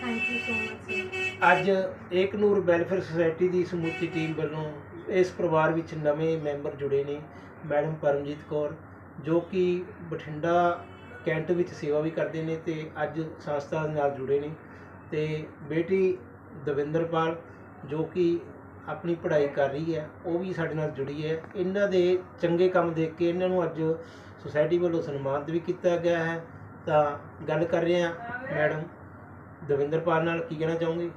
Thank you so much sir ਅੱਜ Eknoor welfare society ਦੀ ਸਮੁੱਚੀ team ਵੱਲੋਂ ਇਸ ਪਰਿਵਾਰ ਵਿੱਚ ਨਵੇਂ ਮੈਂਬਰ ਜੁੜੇ ਨੇ ਮੈਡਮ ਪਰਮਜੀਤ ਕੌਰ, ਜੋ ਕਿ ਬਠਿੰਡਾ ਕੈਂਟ ਵਿੱਚ ਸੇਵਾ ਵੀ ਕਰਦੇ ਨੇ ਤੇ ਅੱਜ ਸੰਸਥਾ ਦੇ ਨਾਲ ਜੁੜੇ ਨੇ ਤੇ ਬੇਟੀ ਦਵਿੰਦਰਪਾਲ, ਜੋ ਕਿ ਆਪਣੀ ਪੜ੍ਹਾਈ ਕਰ ਰਹੀ ਹੈ, ਉਹ ਵੀ ਸਾਡੇ ਨਾਲ ਜੁੜੀ ਹੈ। ਇਹਨਾਂ ਦੇ ਚੰਗੇ ਕੰਮ ਦੇਖ ਕੇ ਇਹਨਾਂ ਨੂੰ ਅੱਜ ਸੁਸਾਇਟੀ ਵੱਲੋਂ ਸਨਮਾਨਿਤ ਵੀ ਕੀਤਾ ਗਿਆ ਹੈ। ਤਾਂ ਗੱਲ ਕਰ ਰਹੇ ਹਾਂ ਮੈਡਮ ਦਵਿੰਦਰਪਾਲ ਨਾਲ, ਕੀ ਕਹਿਣਾ ਚਾਹੋਗੇ?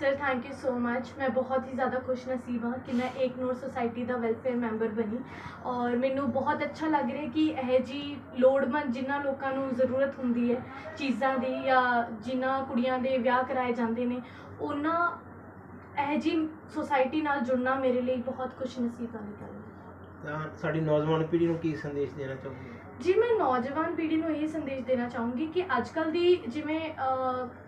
Sir thank you so much ਮੈਂ ਬਹੁਤ ਹੀ ਜ਼ਿਆਦਾ ਖੁਸ਼ ਨਸੀਬ ਹਾਂ ਕਿ ਮੈਂ ਏਕ ਨੂਰ ਸੁਸਾਇਟੀ ਦਾ ਵੈਲਫੇਅਰ ਮੈਂਬਰ ਬਣੀ। ਔਰ ਮੈਨੂੰ ਬਹੁਤ ਅੱਛਾ ਲੱਗ ਰਿਹਾ ਕਿ ਇਹ ਜੀ ਲੋੜਵੰਦ ਜਿਨ੍ਹਾਂ ਲੋਕਾਂ ਨੂੰ ਜ਼ਰੂਰਤ ਹੁੰਦੀ ਹੈ ਚੀਜ਼ਾਂ ਦੀ ਜਾਂ ਜਿਨ੍ਹਾਂ ਕੁੜੀਆਂ ਦੇ ਵਿਆਹ ਕਰਾਏ ਜਾਂਦੇ ਨੇ, ਉਹਨਾਂ ਇਹ ਜੀ ਸੁਸਾਇਟੀ ਨਾਲ ਜੁੜਨਾ ਮੇਰੇ ਲਈ ਬਹੁਤ ਖੁਸ਼ ਨਸੀਬ ਵਾਲੀ ਗੱਲ ਹੈ। ਤਾਂ ਸਾਡੀ ਨੌਜਵਾਨ ਪੀੜ੍ਹੀ ਨੂੰ ਕੀ ਸੰਦੇਸ਼ ਦੇਣਾ ਚਾਹੋਗੇ? ਜੀ ਮੈਂ ਨੌਜਵਾਨ ਪੀੜ੍ਹੀ ਨੂੰ ਇਹ ਸੰਦੇਸ਼ ਦੇਣਾ ਚਾਹੂੰਗੀ ਕਿ ਅੱਜਕੱਲ ਦੀ ਜਿਵੇਂ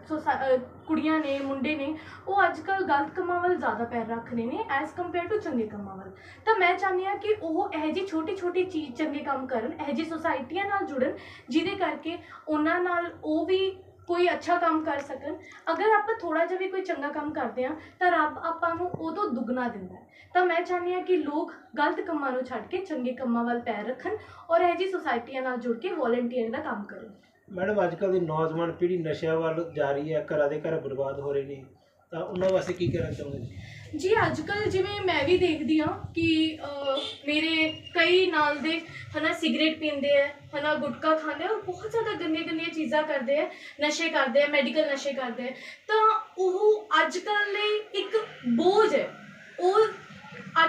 ਸੋਸਾ- ਕੁੜੀਆਂ ਨੇ ਮੁੰਡੇ ਨੇ ਉਹ ਅੱਜਕੱਲ ਗਲਤ ਕੰਮਾਂ ਵੱਲ ਜ਼ਿਆਦਾ ਪੈਰ ਰੱਖ ਰਹੇ ਨੇ ਐਸ ਕੰਪੇਅਰ ਟੂ ਚੰਗੇ ਕੰਮਾਂ ਵੱਲ। ਤਾਂ ਮੈਂ ਚਾਹੁੰਦੀ ਹਾਂ ਕਿ ਉਹ ਇਹ ਜੀ ਛੋਟੀ ਛੋਟੀ ਚੀਜ਼ ਚੰਗੇ ਕੰਮ ਕਰਨ ਇਹ ਜੀ ਸੁਸਾਇਟੀਆਂ ਨਾਲ ਜੁੜਨ ਜਿਹਦੇ ਕਰਕੇ ਉਹਨਾਂ ਨਾਲ ਉਹ ਵੀ ਕੋਈ ਅੱਛਾ ਕੰਮ ਕਰ ਸਕਣ। ਅਗਰ ਆਪਾਂ ਥੋੜਾ ਜਿਹਾ ਵੀ ਕੋਈ ਚੰਗਾ ਕੰਮ ਕਰਦੇ ਹਾਂ, ਤਾਂ ਰੱਬ ਆਪਾਂ ਨੂੰ ਉਦੋਂ ਦੁੱਗਣਾ ਦਿੰਦਾ ਤਾਂ ਮੈਂ ਚਾਹੁੰਦੀ ਹਾਂ ਕਿ ਲੋਕ ਗਲਤ ਕੰਮਾਂ ਨੂੰ ਛੱਡ ਕੇ ਚੰਗੇ ਕੰਮਾਂ ਵੱਲ ਪੈਰ ਰੱਖਣ ਔਰ ਇਹ ਜੀ ਸੁਸਾਇਟੀਆਂ ਨਾਲ ਜੁੜ ਕੇ ਵੋਲੰਟੀਅਰ ਦਾ ਕੰਮ ਕਰਨ। ਮੈਡਮ, ਅੱਜ ਕੱਲ੍ਹ ਦੀ ਨੌਜਵਾਨ ਪੀੜ੍ਹੀ ਨਸ਼ਿਆਂ ਵੱਲ ਜਾ ਰਹੀ ਹੈ, ਘਰਾਂ ਦੇ ਘਰ ਬਰਬਾਦ ਹੋ ਰਹੇ ਨੇ। ਤਾਂ ਉਹਨਾਂ ਵਾਸਤੇ ਕੀ ਕਹਿਣਾ ਚਾਹੁੰਦੇ ਜੀ ਜੀ ਅੱਜ ਕੱਲ ਜਿਵੇਂ ਮੈਂ ਵੀ ਦੇਖਦੀ ਹਾਂ ਕਿ ਅਹ, ਮੇਰੇ ਕਈ ਨਾਲ ਦੇ ਹਨਾ ਸਿਗਰਟ ਪੀਂਦੇ ਆ ਹਨਾ ਗੁਟਕਾ ਖਾਂਦੇ ਆ ਔਰ ਬਹੁਤ ਜ਼ਿਆਦਾ ਗੰਦੀਆਂ ਗੰਦੀਆਂ ਚੀਜ਼ਾਂ ਕਰਦੇ ਆ ਨਸ਼ੇ ਕਰਦੇ ਆ ਮੈਡੀਕਲ ਨਸ਼ੇ ਕਰਦੇ ਆ। ਤਾਂ ਉਹ ਅੱਜ ਕੱਲ ਲਈ ਇੱਕ ਬੋਝ ਹੈ। ਉਹ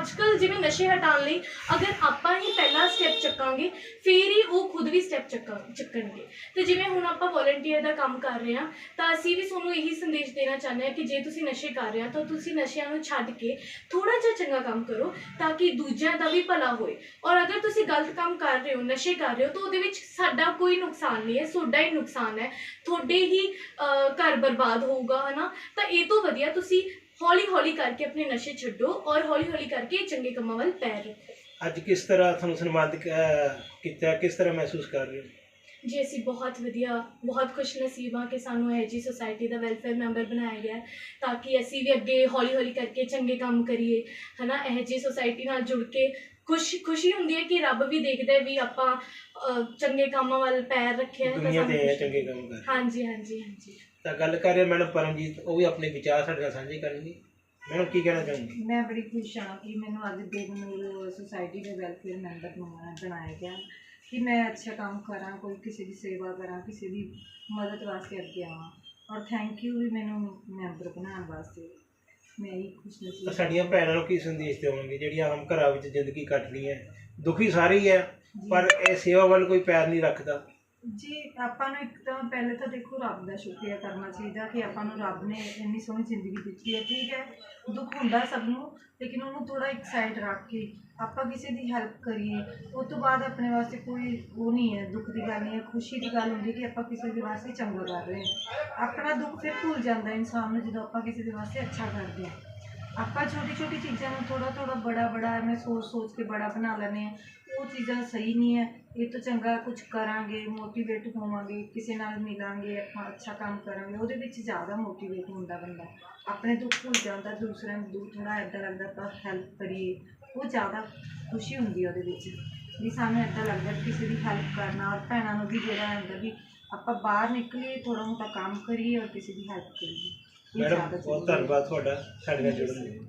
ਅੱਜ ਕੱਲ ਜਿਵੇਂ ਨਸ਼ੇ ਹਟਾਉਣ ਲਈ ਅਗਰ ਆਪਾਂ ਹੀ ਪਹਿਲਾ ਸਟੈਪ ਚੱਕਾਂਗੇ, ਫਿਰ ਹੀ ਉਹ ਖੁਦ ਵੀ ਸਟੈਪ ਚੱਕਾਂ, ਚੱਕਣਗੇ। ਤੇ ਜਿਵੇਂ ਹੁਣ ਆਪਾਂ ਵੋਲੰਟੀਅਰ ਦਾ ਕੰਮ ਕਰ ਰਹੇ ਹਾਂ, ਤਾਂ ਅਸੀਂ ਵੀ ਤੁਹਾਨੂੰ ਇਹੀ ਸੰਦੇਸ਼ ਦੇਣਾ ਚਾਹੁੰਦੇ ਹਾਂ ਕਿ ਜੇ ਤੁਸੀਂ ਨਸ਼ੇ ਕਰ ਰਹੇ ਹੋ, ਤਾਂ ਤੁਸੀਂ ਨਸ਼ਿਆਂ ਨੂੰ ਛੱਡ ਕੇ ਥੋੜਾ ਜਿਹਾ ਚੰਗਾ ਕੰਮ ਕਰੋ ਤਾਂ ਕਿ ਦੂਜਿਆਂ ਦਾ ਵੀ ਭਲਾ ਹੋਏ। ਔਰ ਅਗਰ ਤੁਸੀਂ ਗਲਤ ਕੰਮ ਕਰ ਰਹੇ ਹੋ, ਨਸ਼ੇ ਕਰ ਰਹੇ ਹੋ, ਤਾਂ ਉਹਦੇ ਵਿੱਚ ਸਾਡਾ ਕੋਈ ਨੁਕਸਾਨ ਨਹੀਂ ਹੈ ਤੁਹਾਡਾ ਹੀ ਨੁਕਸਾਨ ਹੈ। ਤੁਹਾਡੇ ਹੀ ਘਰ ਬਰਬਾਦ ਹੋਊਗਾ, ਹਨਾ? ਤਾਂ ਇਹ ਤੋਂ ਵਧੀਆ ਤੁਸੀਂ ਹੌਲੀ ਹੌਲੀ ਕਰਕੇ ਆਪਣੇ ਨਸ਼ੇ ਛੱਡੋ ਔਰ ਹੌਲੀ ਹੌਲੀ ਕਰਕੇ ਚੰਗੇ ਕੰਮਾਂ ਵੱਲ ਪੈਰ ਰੱਖੋ। ਅੱਜ ਕਿਸ ਤਰ੍ਹਾਂ ਤੁਹਾਨੂੰ ਸਨਮਾਨਿਤ ਅਹ, ਕੀਤਾ ਕਿਸ ਤਰ੍ਹਾਂ ਮਹਿਸੂਸ ਕਰ ਰਹੇ ਹੋ? ਜੀ ਅਸੀਂ ਬਹੁਤ ਵਧੀਆ ਬਹੁਤ ਖੁਸ਼ ਨਸੀਬ ਹਾਂ ਕਿ ਸਾਨੂੰ ਇਹ ਜੀ ਸੁਸਾਇਟੀ ਦਾ ਵੈਲਫੇਅਰ ਮੈਂਬਰ ਬਣਾਇਆ ਗਿਆ ਹੈ ਤਾਂ ਕਿ ਅਸੀਂ ਵੀ ਅੱਗੇ ਹੌਲੀ ਹੌਲੀ ਕਰਕੇ ਚੰਗੇ ਕੰਮ ਕਰੀਏ ਹਨਾ? ਇਹ ਜੀ ਸੁਸਾਇਟੀ ਨਾਲ ਜੁੜ ਕੇ ਖੁਸ਼ ਖੁਸ਼ੀ ਹੁੰਦੀ ਹੈ ਕਿ ਰੱਬ ਵੀ ਦੇਖਦਾ ਹੈ ਵੀ ਆਪਾਂ ਅਹ, ਚੰਗੇ ਕੰਮਾਂ ਵੱਲ ਪੈਰ ਰੱਖਿਆ ਹੈ ਤਾਂ ਦੁਨੀਆ ਸਾਨੂੰ ਹੈ ਖੁਸ਼ੀ- ਚੰਗੇ ਕੰਮ ਕਰ ਹਾਂਜੀ ਹਾਂਜੀ ਹਾਂਜੀ। ਤਾਂ ਗੱਲ ਕਰ ਰਹੇ ਮੈਡਮ ਪਰਮਜੀਤ ਉਹ ਵੀ ਆਪਣੇ ਵਿਚਾਰ ਸਾਡੇ ਨਾਲ ਸਾਂਝੇ ਕਰਨਗੇ। ਮੈਡਮ ਕੀ ਕਹਿਣਾ ਚਾਹੋਗੇ? ਮੈਂ ਬੜੀ ਖੁਸ਼ ਹਾਂ ਕਿ ਮੈਨੂੰ ਅੱਜ ਦੇਵਨੂਰ ਸੁਸਾਇਟੀ ਦੇ ਵੈਲਫੇਅਰ ਮੈਂਬਰ ਬਣਾਇਆ ਬਣਾਇਆ ਗਿਆ ਕਿ ਮੈਂ ਅੱਛਾ ਕੰਮ ਕਰਾਂ ਕੋਈ ਕਿਸੇ ਦੀ ਸੇਵਾ ਕਰਾਂ ਕਿਸੇ ਦੀ ਮਦਦ ਵਾਸਤੇ ਅੱਗੇ ਆਵਾਂ। ਔਰ ਥੈਂਕ ਯੂ ਵੀ ਮੈਨੂੰ ਮੈਂਬਰ ਬਣਾਉਣ ਵਾਸਤੇ ਮੈਂ ਹੀ ਖੁਸ਼ ਤਾਂ ਨਸੀਬ ਸਾਡੀਆਂ ਭੈਣਾਂ ਨੂੰ ਕੀ ਸੰਦੇਸ਼ ਦੇਵਾਂਗੇ? ਜਿਹੜੀਆਂ ਆਮ ਘਰਾਂ ਵਿੱਚ ਜ਼ਿੰਦਗੀ ਕੱਟ ਰਹੀਆਂ ਦੁਖੀ ਸਾਰੀ ਹੈ ਪਰ ਇਹ ਸੇਵਾ ਵੱਲ ਕੋਈ ਪੈਰ ਨਹੀਂ ਰੱਖਦਾ। ਜੀ, ਆਪਾਂ ਨੂੰ ਇੱਕ ਤਾਂ ਪਹਿਲੇ ਤਾਂ ਦੇਖੋ ਰੱਬ ਦਾ ਸ਼ੁਕਰੀਆ ਕਰਨਾ ਚਾਹੀਦਾ ਕਿ ਆਪਾਂ ਨੂੰ ਰੱਬ ਨੇ ਇੰਨੀ ਸੋਹਣੀ ਜ਼ਿੰਦਗੀ ਦਿੱਤੀ ਹੈ, ਠੀਕ ਹੈ। ਦੁੱਖ ਹੁੰਦਾ ਸਭ ਨੂੰ, ਲੇਕਿਨ ਉਹਨੂੰ ਥੋੜਾ ਇੱਕ ਸਾਈਡ ਰੱਖ ਕੇ ਆਪਾਂ ਕਿਸੇ ਦੀ ਹੈਲਪ ਕਰੀਏ ਉਸ ਤੋਂ ਬਾਅਦ ਆਪਣੇ ਵਾਸਤੇ ਕੋਈ ਉਹ ਨਹੀਂ ਹੈ, ਦੁੱਖ ਦੀ ਗੱਲ ਨਹੀਂ ਹੈ, ਖੁਸ਼ੀ ਦੀ ਗੱਲ ਹੁੰਦੀ ਹੈ ਕਿ ਆਪਾਂ ਕਿਸੇ ਦੇ ਵਾਸਤੇ ਚੰਗਾ ਕਰ ਰਹੇ ਹਾਂ। ਆਪਣਾ ਦੁੱਖ ਫਿਰ ਭੁੱਲ ਜਾਂਦਾ ਇਨਸਾਨ ਨੂੰ ਜਦੋਂ ਆਪਾਂ ਕਿਸੇ ਦੇ ਵਾਸਤੇ ਅੱਛਾ ਕਰਦੇ ਹਾਂ। ਆਪਾਂ ਛੋਟੀ ਛੋਟੀ ਚੀਜ਼ਾਂ ਨੂੰ ਥੋੜਾ ਥੋੜਾ ਬੜਾ ਬੜਾ ਐਵੇਂ ਸੋਚ ਸੋਚ ਕੇ ਬੜਾ ਬਣਾ ਲੈਂਦੇ ਹਾਂ। ਉਹ ਚੀਜ਼ਾਂ ਸਹੀ ਨਹੀਂ ਹੈ। ਇਹ ਤੋਂ ਚੰਗਾ ਕੁਝ ਕਰਾਂਗੇ ਮੋਟੀਵੇਟ ਹੋਵਾਂਗੇ, ਕਿਸੇ ਨਾਲ ਮਿਲਾਂਗੇ, ਆਪਾਂ ਅੱਛਾ ਕੰਮ ਕਰਾਂਗੇ, ਉਹਦੇ ਵਿੱਚ ਜ਼ਿਆਦਾ ਮੋਟੀਵੇਟ ਹੁੰਦਾ ਬੰਦਾ। ਆਪਣੇ ਦੁੱਖ ਭੁੱਲ ਜਾਂਦਾ, ਦੂਸਰਿਆਂ ਨੂੰ ਦੁੱਖ ਥੋੜਾ ਇੱਦਾਂ ਲੱਗਦਾ ਆਪਾਂ ਹੈਲਪ ਕਰੀਏ। ਉਹ ਜ਼ਿਆਦਾ ਖੁਸ਼ੀ ਹੁੰਦੀ ਹੈ ਉਹਦੇ ਵਿੱਚ। ਵੀ ਸਾਨੂੰ ਇੱਦਾਂ ਲੱਗਦਾ ਕਿਸੇ ਦੀ ਹੈਲਪ ਕਰਨਾ ਔਰ ਭੈਣਾਂ ਨੂੰ ਵੀ ਜਿਹੜਾ ਹੁੰਦਾ ਵੀ ਆਪਾਂ ਬਾਹਰ ਨਿਕਲੀਏ ਥੋੜਾ ਮੋਟਾ ਕੰਮ ਕਰੀਏ ਔਰ ਕਿਸੇ ਦੀ ਹੈਲਪ ਕਰੀਏ। ਮੈਡਮ ਜ਼ਿਆਦਾ ਬਹੁਤ ਧੰਨਵਾਦ ਤੁਹਾਡਾ ਸਾਡੇ ਨਾਲ ਜੁੜਨ ਲਈ।